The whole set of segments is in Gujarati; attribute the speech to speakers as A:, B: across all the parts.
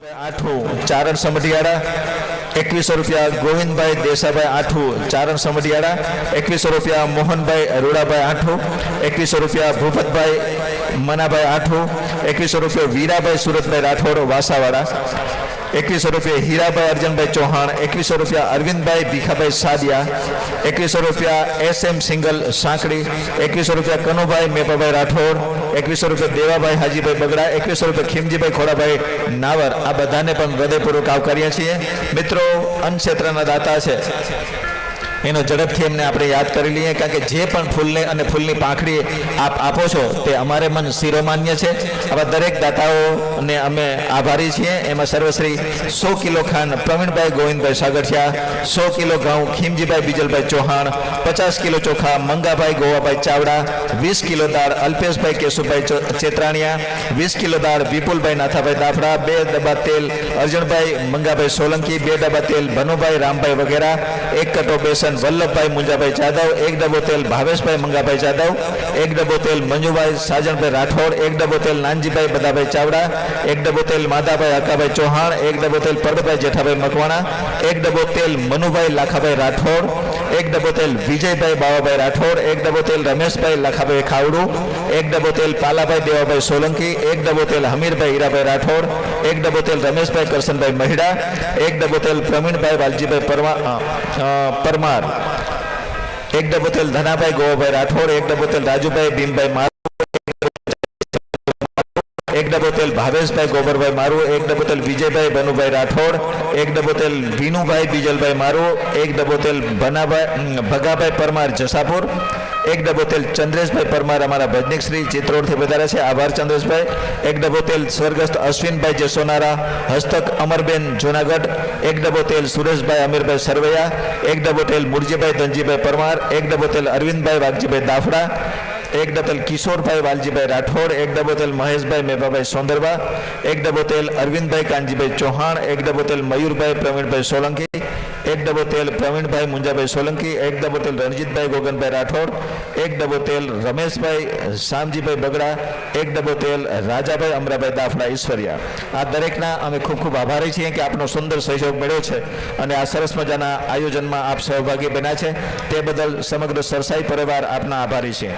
A: આઠું ચારણ સમઢિયાળા, એકવીસો રૂપિયા ગોવિંદભાઈ દેસાભાઈ આઠું ચારણ સમઢિયાળા, એકવીસો રૂપિયા મોહનભાઈ રૂડાભાઈ આઠું એકવીસો રૂપિયા ભૂપતભાઈ મનાભાઈ આઠો, એકવીસો રૂપિયા વીરાભાઈ સુરતભાઈ રાઠોડ, વાસાવાડા. એકવીસો રૂપિયા હીરાભાઈ અર્જનભાઈ ચૌહાણ, એકવીસો રૂપિયા અરવિંદભાઈ ભીખાભાઈ સાદિયા, એકવીસો રૂપિયા એસ એમ સિંગલ સાંકડી, એકવીસો રૂપિયા કનુભાઈ મેપાભાઈ રાઠોડ, એકવીસો રૂપિયા દેવાભાઈ હાજીભાઈ બગડા, એકવીસો રૂપિયા ખીમજીભાઈ ખોડાભાઈ નાવર. આ બધાને પણ હૃદયપૂર્વક આવકારીએ છીએ. મિત્રો અન્ન ક્ષેત્રના દાતા છે. એનો ઝડપથી એમને આપણે યાદ કરી લઈએ, કારણ કે જે પણ ફૂલને અને ફૂલની પાંખડી આપ આપો છો, તે અમારે મન શિરોમાન્ય છે. આવા દરેક દાતાઓને અમે આભારી છીએ. એમાં સર્વશ્રી સો કિલો ખાંડ પ્રવીણભાઈ ગોવિંદભાઈ સાગઠિયા, સો કિલો ઘઉં ખીમજીભાઈ બીજલભાઈ ચૌહાણ, પચાસ કિલો ચોખા મંગાભાઈ ગોવાભાઈ ચાવડા, વીસ કિલો દાળ અલ્પેશભાઈ કેશુભાઈ ચેતરાણીયા, વીસ કિલો દાળ વિપુલભાઈ નાથાભાઈ દાફડા, બે ડબ્બા તેલ અર્જુનભાઈ મંગાભાઈ સોલંકી, બે ડબ્બા તેલ ભનુભાઈ રામભાઈ વગેરે એક કટો બેસન વલ્લભભાઈ મુંજાભાઈ જાદવ, એક ડબ્બો તેલ ભાવેશભાઈ મંગાભાઈ જાદવ, એક ડબ્બો તેલ મંજુભાઈ સાજણભાઈ રાઠોડ, એક ડબ્બો તેલ નાનજીભાઈ બદાભાઈ ચાવડા, એક ડબ્બો તેલ માધાભાઈ હકાભાઈ ચૌહાણ, એક ડબ્બો તેલ પરબતભાઈ જેઠાભાઈ મકવાણા, એક ડબ્બો તેલ મનુભાઈ લાખાભાઈ રાઠોડ એક તેલ વિજયભાઈ, બાવાભાઈ રાઠોડ, એક ડબો તેલ રમેશભાઈ, લખાભાઈ ખાવડુ, એક તેલ પાલાભાઈ, દેવાભાઈ સોલંકી, એક ડબો તેલ હમીરભાઈ, હીરાભાઈ રાઠોડ, એક ડબો તેલ રમેશભાઈ, કરશનભાઈ મહિડા, એક ડબો તેલ પ્રવીણભાઈ, વાલજીભાઈ પરમાર, એક તેલ ધનાભાઈ, ગોવાભાઈ રાઠોડ, એક ડબ્બો તેલ રાજુભાઈ, ભીમભાઈ એક ડબો તેલ ભાવેશભાઈ ગોબરભાઈ મારું, એક ડબો તેલ વિજયભાઈ બનુભાઈ રાઠોડ, એક ડબો તેલ વિનુભાઈ બીજલભાઈ મારું, એક ડબો તેલ ભનાભાઈ ભગાભાઈ પરમાર જસાપુર, એક ડબો તેલ ચંદ્રેશભાઈ પરમાર અમારા ભજનિક શ્રી ચિત્રોડથી વધારે છે. આભાર ચંદ્રેશભાઈ. એક ડબો તેલ સ્વર્ગસ્થ અશ્વિનભાઈ જે સોનારા હસ્તક અમરબેન જુનાગઢ, એક ડબો તેલ સુરેશભાઈ અમીરભાઈ સરવૈયા, એક ડબો તેલ મુરજીભાઈ ધનજીભાઈ પરમાર, એક ડબો તેલ અરવિંદભાઈ વાઘજીભાઈ દાફડા એક ડબલ કિશોરભાઈ વાલજીભાઈ રાઠોડ, એક ડબો તેલ મહેશભાઈ મેભાભાઈ સોંદરવા, એક ડબો તેલ અરવિંદભાઈ કાનજીભાઈ ચૌહાણ, એક ડબો તેલ મયુરભાઈ પ્રવીણભાઈ સોલંકી, એક ડબો તેલ પ્રવીણભાઈ મુંજાભાઈ સોલંકી, એક ડબો તેલ રણજીતભાઈ ગોગનભાઈ રાઠોડ, એક ડબો તેલ રમેશભાઈ શામજીભાઈ બગડા, એક ડબો તેલ રાજાભાઈ અમરાભાઈ દાફડા ઈશ્વરિયા. આ દરેકના અમે ખૂબ ખૂબ આભારી છીએ કે આપનો સુંદર સહયોગ મળ્યો છે અને આ સરસ મજાના આયોજનમાં આપ સહભાગી બન્યા છે. તે બદલ સમગ્ર સરસાઈ પરિવાર આપના આભારી છે.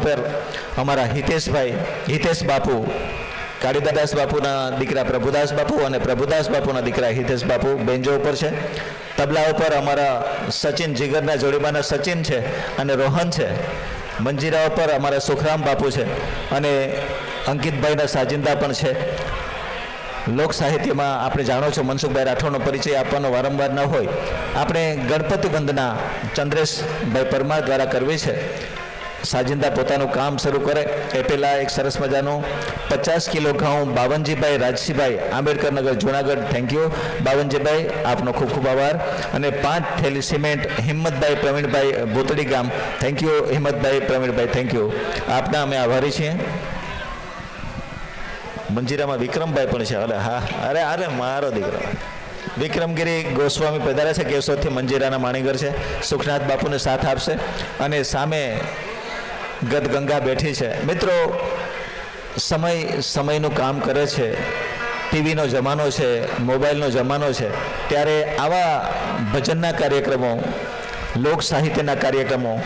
A: ઉપર અમારા હિતેશભાઈ, હિતેશ બાપુ, કાળીદાદાસ બાપુના દીકરા પ્રભુદાસ બાપુ અને પ્રભુદાસ બાપુના દીકરા હિતેશ બાપુ બેન્જો ઉપર છે. તબલા ઉપર અમારા સચિન જીગરના જોડીમાંના સચિન છે અને રોહન છે. મંજીરા ઉપર અમારા સુખરામ બાપુ છે અને અંકિતભાઈના સાજિંદા પણ છે. લોક સાહિત્યમાં આપણે જાણો છો મનસુખભાઈ રાઠોડનો પરિચય આપવાનો વારંવાર ન હોય. આપણે ગણપતિ વંદના ચંદ્રેશભાઈ પરમાર દ્વારા કરવી છે. સાજિંદા પોતાનું કામ શરૂ કરે. એ પહેલાં એક સરસ મજાનું પચાસ કિલો ઘઉં બાવનજીભાઈ રાજસીભાઈ આંબેડકર નગર જુનાગઢ. થેન્ક યુ બાવનજીભાઈ, આપનો ખૂબ ખૂબ આભાર. અને પાંચ થેલી સિમેન્ટ હિંમતભાઈ પ્રવીણભાઈ ભૂતડી ગામ. Thank you Himmatbhai Pravinbhai. Thank you આપના અમે આભારી છીએ. મંજીરામાં વિક્રમભાઈ પણ છે. અરે હા. અરે અરે, મારો દીકરો. વિક્રમગીરી ગોસ્વામી પધારે છે. કેશોદથી મંજીરાના માણીગર છે. સુખનાથ બાપુને સાથ આપશે. અને સામે ગદગંગા બેઠી છે. મિત્રો, સમય, સમયનું કામ કરે છે. ટીવીનો જમાનો છે, મોબાઈલનો જમાનો છે. ત્યારે આવા ભજનના કાર્યક્રમો, લોક સાહિત્યના કાર્યક્રમો,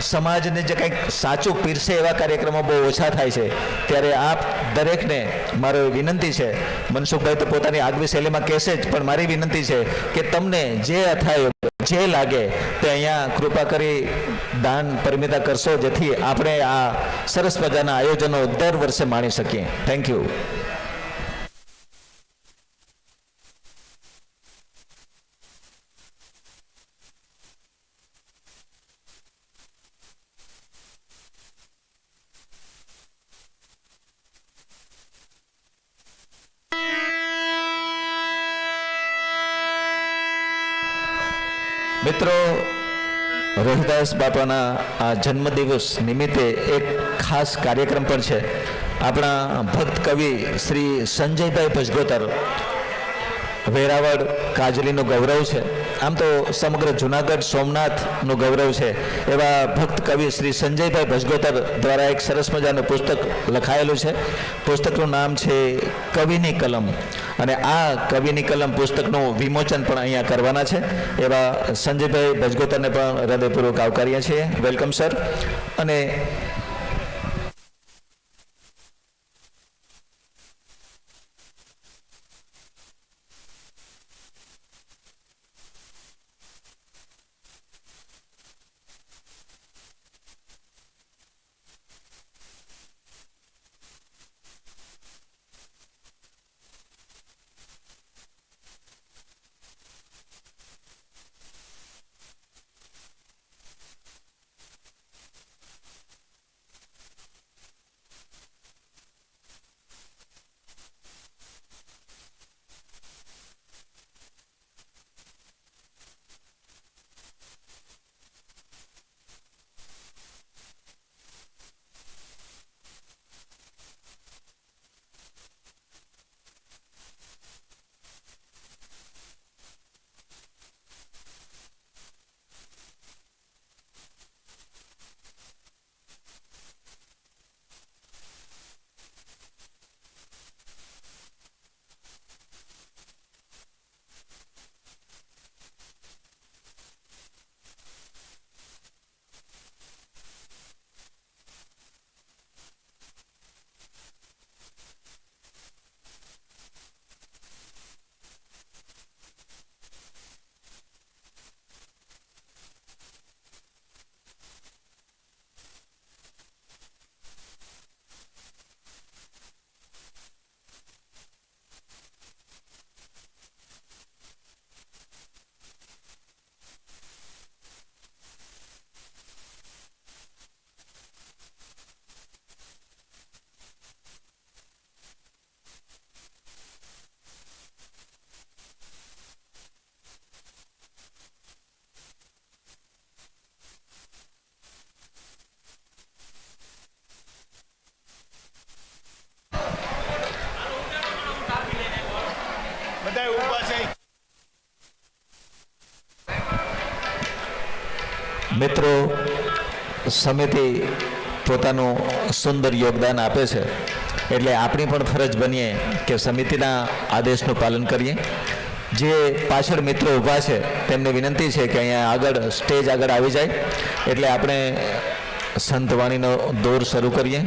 A: સમાજને જે કંઈક સાચું પીરસે એવા કાર્યક્રમો બહુ ઓછા થાય છે. ત્યારે આપ દરેકને મારો વિનંતી છે. મનસુખભાઈ તો પોતાની આગવી શૈલીમાં કહેશે જ, પણ મારી વિનંતી છે કે તમને જે થાય જે લાગે તે અહીંયા કૃપા કરી દાન પરમિતા કરશો જેથી આપણે આ સરસ મજાના આયોજનો દર વર્ષે માણી શકીએ. થેન્ક યુ રોહિદાસ બાપાના આ જન્મદિવસ નિમિત્તે એક ખાસ કાર્યક્રમ પણ છે. આપણા ભક્ત કવિ શ્રી સંજયભાઈ ભજગોતર વેરાવળ કાજલીનું ગૌરવ છે. આમ તો સમગ્ર જુનાગઢ સોમનાથનું ગૌરવ છે. એવા ભક્ત કવિ શ્રી સંજયભાઈ ભજગોતર દ્વારા એક સરસ મજાનું પુસ્તક લખાયેલું છે. પુસ્તકનું નામ છે કવિની કલમ. અને આ કવિની કલમ પુસ્તકનું વિમોચન પણ અહીંયા કરવાના છે. એવા સંજયભાઈ ભજગોતરને પણ હૃદયપૂર્વક આવકારીએ છીએ. Welcome, sir. અને સમિતિ પોતાનું સુંદર યોગદાન આપે છે. એટલે આપણી પણ ફરજ બનીએ કે સમિતિના આદેશનું પાલન કરીએ. જે પાછળ મિત્રો ઊભા છે, તેમને વિનંતી છે કે અહીંયા આગળ, સ્ટેજ આગળ આવી જાય. એટલે આપણે સંતવાણીનો દોર શરૂ કરીએ.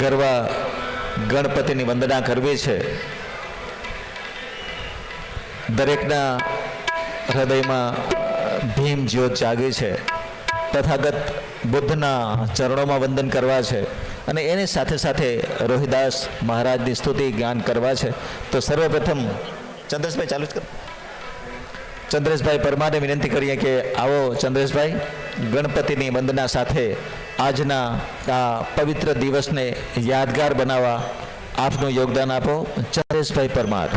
A: ગરવા ગણપતિની વંદના કરવી છે. દરેકના હૃદયમાં ભીમ જ્યોત જાગી છે. તથાગત બુદ્ધના ચરણોમાં વંદન કરવા છે અને એની સાથે સાથે રોહિદાસ મહારાજની સ્તુતિ, જ્ઞાન કરવા છે. તો સર્વપ્રથમ ચંદ્રેશભાઈ ચાલુ જ કરો. ચંદ્રેશભાઈ પરમારને વિનંતી કરીએ કે આવો ચંદ્રેશભાઈ, ગણપતિની વંદના સાથે આજના આ પવિત્ર દિવસને યાદગાર બનાવવા આપનું યોગદાન આપો. ચંદ્રેશભાઈ પરમાર.